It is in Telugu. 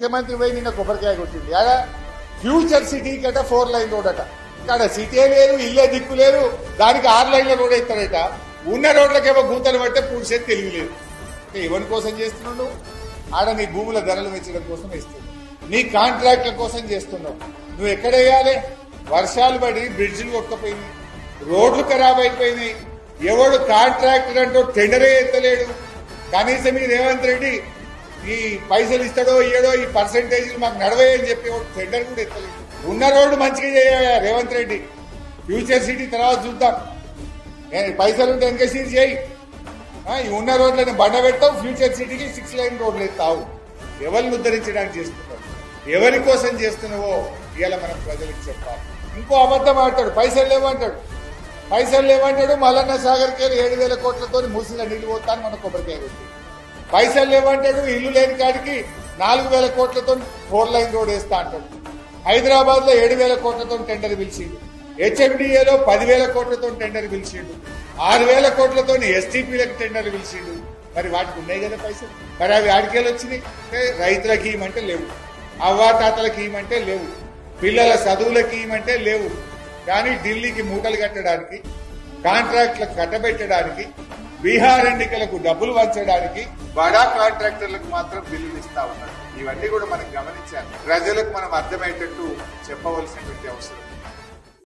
ముఖ్యమంత్రి పోయి నిన్న కొబ్బరికాయ కొట్టింది. ఆడ ఫ్యూచర్ సిటీ కట ఫోర్ లైన్ రోడ్ అట. ఇక్కడ సిటీ లేదు ఇల్లే దిక్కు లేదు దానికి ఆరు లైన్ల రోడ్ అవుతారట ఉన్న రోడ్లకేమో గూతలు పట్టే పూడ్చేది తెలివి లేదు. ఎవరి కోసం చేస్తున్నాడు? ఆడ నీ భూముల ధరలు పెంచడం కోసం ఇస్తున్నావు నీ కాంట్రాక్ట్ల కోసం చేస్తున్నావు. నువ్వు ఎక్కడ వేయాలి? వర్షాలు పడి బ్రిడ్జిలు కొట్టపోయినాయి రోడ్లు ఖరాబ్ అయిపోయినాయి. ఎవడు కాంట్రాక్టర్ అంటూ టెండరే ఎత్తలేడు. కనీసం ఈ రేవంత్ రెడ్డి ఈ పైసలు ఇస్తాడో ఇయ్యడో ఈ పర్సంటేజ్ మాకు నడవే అని చెప్పి టెండర్ కూడా ఎత్తలేదు. ఉన్న రోడ్డు మంచిగా చేయాలి రేవంత్ రెడ్డి. ఫ్యూచర్ సిటీ తర్వాత చూద్దాం. నేను పైసలు ఉంటే ఎంకే సీట్ చేయి. ఈ ఉన్న రోడ్లను బండ పెడతావు ఫ్యూచర్ సిటీకి సిక్స్ లైన్ రోడ్లు ఎత్తావు. ఎవరిని ఉద్ధరించడానికి చేస్తున్నావు? ఎవరి కోసం చేస్తున్నావో ఇవాళ మనం ప్రజలకు చెప్పాలి. ఇంకో అబద్ధం ఆడతాడు పైసలు లేవంటాడు. పైసలు లేవంటాడు మల్లన్న సాగర్ కేలు ఏడు వేల కోట్లతో మూసిల నీళ్ళు పోతాను మన కొబ్బరికాయ కొట్టి. పైసలు లేవంటాడు ఇల్లు లేని కాడికి నాలుగు వేల కోట్లతో ఫోర్ లైన్ రోడ్ వేస్తా అంటాడు. హైదరాబాద్లో ఏడు వేల కోట్లతో టెండర్ పిలిచిండు. హెచ్ఎండిఏలో పదివేల కోట్లతో టెండర్ పిలిచిండు. ఆరు వేల కోట్లతో ఎస్టీపీలకు టెండర్ పిలిచిండు. మరి వాటికి ఉన్నాయి కదా పైసలు? మరి అవి ఆడికేలు వచ్చినాయి? అంటే రైతులకి ఇవ్వమంటే లేవు. అవ్వాతాతలకి ఇవ్వమంటే లేవు. పిల్లల చదువులకి ఇవ్వమంటే లేవు. కానీ ఢిల్లీకి మూటలు కట్టడానికి కాంట్రాక్ట్లకు కట్టబెట్టడానికి బీహార్ ఎన్నికలకు డబ్బులు వంచడానికి బడా కాంట్రాక్టర్లకు మాత్రం బిల్లులు ఇస్తా ఉన్నారు. ఇవన్నీ కూడా మనం గమనించాలి. ప్రజలకు మనం అర్థమయ్యేటట్టు చెప్పవలసినటువంటి అవసరం